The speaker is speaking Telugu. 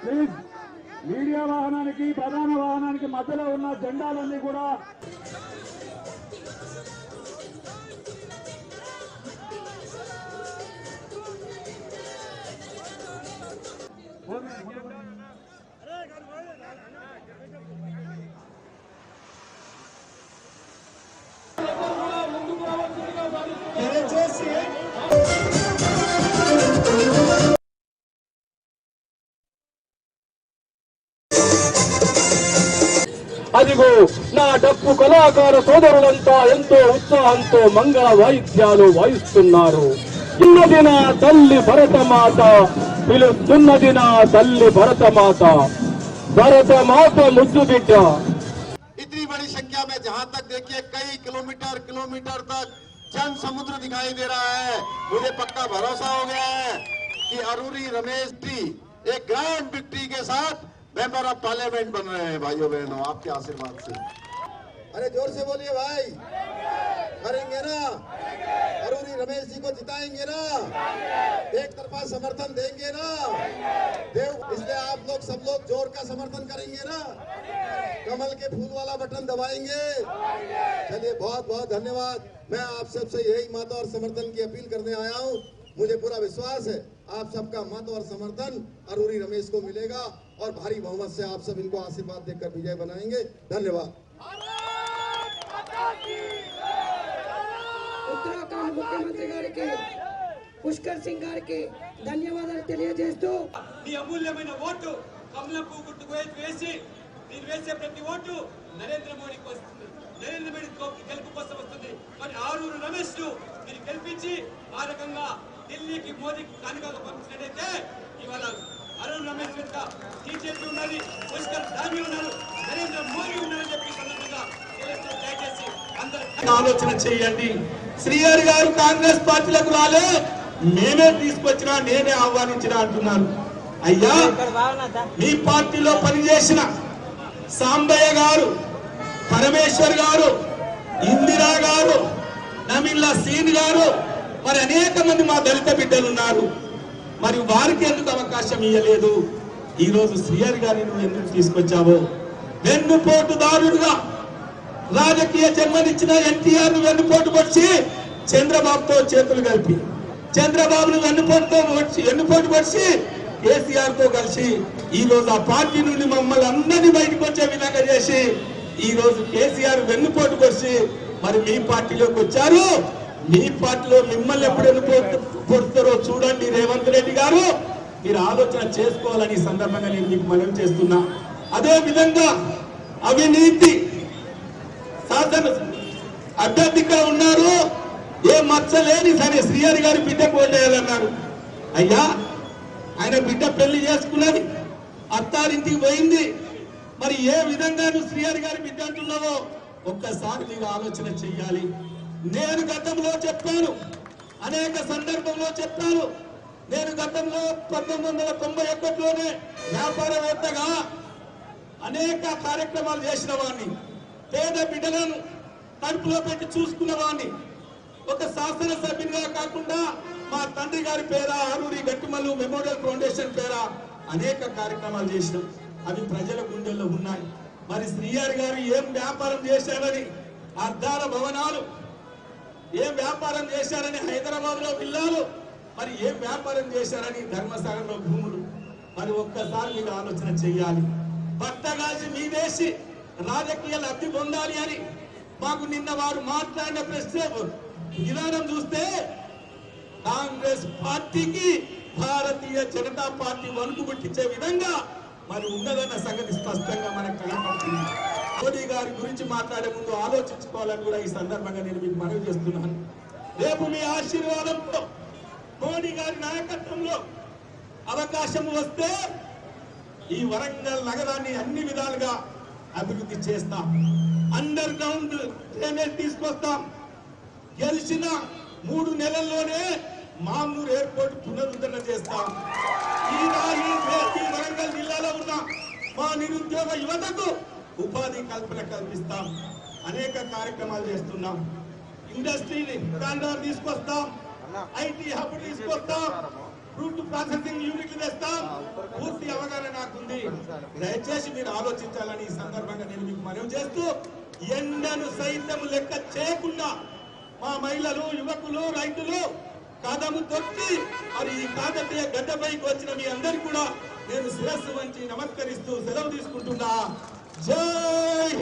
ప్లీజ్ మీడియా వాహనానికి ప్రధాన వాహనానికి మధ్యలో ఉన్న జెండాలన్నీ కూడా అదిగో నా డప్పు కళాకార సోదరులంతా ఎంతో ఉత్సాహంతో మంగళ వాయిద్యాలు వాయిస్తున్నారు ఇన్నది నా తల్లి భరతమాత పిలుస్తున్నది నా తల్లి భరతమాత భరతమాత ముద్దు బిడ్డ इतनी बड़ी संख्या में जहां तक देखिए कई किलोमीटर किलोमीटर तक जन समुद्र दिखाई दे रहा है मुझे पक्का भरोसा हो गया है कि अरूरी रमेश जी एक ग्रैंड विक्ट्री के साथ मेंबर ऑफ़ पार्लियामेंट बन रहे हैं, भाइयों बहनों, आपके आशीर्वाद से। अरे ज़ोर से बोलिए भाई। करेंगे ना। अरूरी रमेश जी को जिताएँगे ना। एक तरफा समर्थन देंगे ना। देव, इसलिए आप लोग सब लोग ज़ोर का समर्थन करेंगे ना। कमल के फूल वाला बटन दबाएँगे। चलिए बहुत बहुत धन्यवाद। मैं आप सबसे यही माता और समर्थन की अपील करने आया हूँ। मुझे पूरा विश्वास है आप सबका मत और समर्थन अरूरी रमेश को मिलेगा और भारी बहुमत से आप सब इनको आशीर्वाद देकर विजय बनाएंगे धन्यवाद ఉత్తరాఖండ్ ముఖ్యమంత్రి గారికి పుష్కర్ సింగ్ గారికి ధన్యవాదాలు తెలియజేస్తూ నీ అమూల్యమైన ఓటు కమలం పువ్వు గుర్తుకు వే- వేసి మీరు వేసే ప్రతి ఓటు నరేంద్ర మోడీకి వస్తుంది నరేంద్ర మోడీ గొప్ప గెలుపు కోసం వస్తుంది మరి ఆరూరు రమేష్ ను మీరు గెలిపించి ఆ రకంగా ఢిల్లీకి మోదీకి కానుకగా పంపించినట్టయితే ఇవాళ అరుణ్ రమేష్ వెనుక టీజేపీ ఉన్నది పుష్కర్ దామి ఉన్నారు నరేంద్ర మోడీ ఉన్నారని చెప్పి సందర్భంగా దయచేసి అందరూ ఆలోచన చేయండి. శ్రీహరి గారు కాంగ్రెస్ పార్టీలకు రాలే మేమే తీసుకొచ్చినా నేనే ఆహ్వానించిన అంటున్నారు. అయ్యా మీ పార్టీలో పనిచేసిన సాంబయ్య గారు పరమేశ్వర్ గారు ఇందిరా గారు నమిల్లా సీన్ గారు మరి అనేక మంది మా దళిత బిడ్డలు ఉన్నారు. మరి వారికి ఎందుకు అవకాశం ఇవ్వలేదు ఈరోజు శ్రీయర్ గారి గారిని నువ్వు ఎందుకు తీసుకొచ్చావో? వెన్నుపోటుదారుడుగా రాజకీయ జన్మనిచ్చిన ఎన్టీఆర్ వెన్నుపోటు పొడిచి చంద్రబాబుతో చేతులు కలిపి చంద్రబాబును వెన్నుపోటుతో వెన్నుపోటు పొడిచి కేసీఆర్తో కలిసి ఈ రోజు ఆ పార్టీ నుండి మమ్మల్ని అందరినీ బయటకు వచ్చే విధంగా చేసి ఈ రోజు కేసీఆర్ వెన్నుపోటు పొడిచి మరి మీ పార్టీలోకి వచ్చారు. మీ పార్టీలో మిమ్మల్ని ఎప్పుడు వెన్నుపోటు చూడండి రేవంత్ రెడ్డి గారు. మీరు ఆలోచన చేసుకోవాలని సందర్భంగా నేను మీకు మనవి చేస్తున్నా. అదే విధంగా అవినీతి శాసన అభ్యర్థిగా ఉన్నారు. ఏ మచ్చ లేని సరే శ్రీహరి గారి బిడ్డ పోటేయాలన్నారు అయ్యా ఆయన బిడ్డ పెళ్ళి చేసుకున్నది అత్తారింటికి పోయింది. మరి ఏ విధంగా నువ్వు శ్రీహరి గారి బిడ్డ అంటున్నావో ఒక్కసారి మీరు ఆలోచన చెయ్యాలి. నేను గతంలో చెప్పాను. అనేక సందర్భంలో చెప్పాను. నేను గతంలో పంతొమ్మిది వందల తొంభై ఒకటిలోనే వ్యాపారవేత్తగా అనేక కార్యక్రమాలు చేసిన వాడిని పేద బిడ్డలను కడుపులో పెట్టి చూసుకున్న వాడిని ఒక శాసనసభ్యునిగా కాకుండా మా తండ్రి గారి పేర ఆరూరి గట్టిమల్లు మెమోరియల్ ఫౌండేషన్ పేర అనేక కార్యక్రమాలు చేసినాం. అవి ప్రజల గుండెల్లో ఉన్నాయి. మరి శ్రీయారి గారు ఏం వ్యాపారం చేశారని అద్దాల భవనాలు ఏం వ్యాపారం చేశారని హైదరాబాద్లో విల్లాలు మరి ఏం వ్యాపారం చేశారని ధర్మసాగర్లో భూములు? మరి ఒక్కసారి మీరు ఆలోచన చెయ్యాలి. పట్టగాల్సి మీదేసి రాజకీయ లబ్ధి పొందాలి అని మాకు నిన్న వారు మాట్లాడిన ప్రశ్న విధానం చూస్తే కాంగ్రెస్ పార్టీకి భారతీయ జనతా పార్టీ వణుకు పుట్టించే విధంగా మరి ఉన్నదన్న సంగతి స్పష్టంగా మనకు కనపడుతుంది. మోదీ గారి గురించి మాట్లాడే ముందు ఆలోచించుకోవాలని కూడా ఈ సందర్భంగా నేను మీకు మనవి చేస్తున్నాను. రేపు మీ ఆశీర్వాదంతో మోడీ గారి నాయకత్వంలో అవకాశం వస్తే ఈ వరంగల్ నగరాన్ని అన్ని విధాలుగా అభివృద్ధి చేస్తాం. అండర్ గ్రౌండ్ డ్రైనేజ్ తీసుకొస్తాం. గెలిచిన మూడు నెలల్లోనే మామూరు ఎయిర్పోర్ట్ పునరుద్ధరణ చేస్తాం. ఈ ఈ వరంగల్ జిల్లాలో ఉన్న మా నిరుద్యోగ యువతకు ఉపాధి కల్పన కల్పిస్తాం. అనేక కార్యక్రమాలు చేస్తున్నాం. ఇండస్ట్రీని కాండార్ తీసుకొస్తాం. ఐటీ హబ్ తీసుకొస్తాం. ఫ్రూట్ ప్రాసెసింగ్ యూనిట్లు తెస్తాం. పూర్తి అవగాహన నాకుంది. దయచేసి మీరు ఆలోచించాలని ఈ సందర్భంగా నేను మీకు మనవి చేస్తూ ఎండను సైతం లెక్క చేయకుండా మా మహిళలు యువకులు రైతులు కథము తొక్కి మరి ఈ కాకతీయ గడ్డపైకి వచ్చిన మీ అందరికి కూడా నేను శిరస్సు వంచి నమస్కరిస్తూ సెలవు తీసుకుంటున్నా. Jai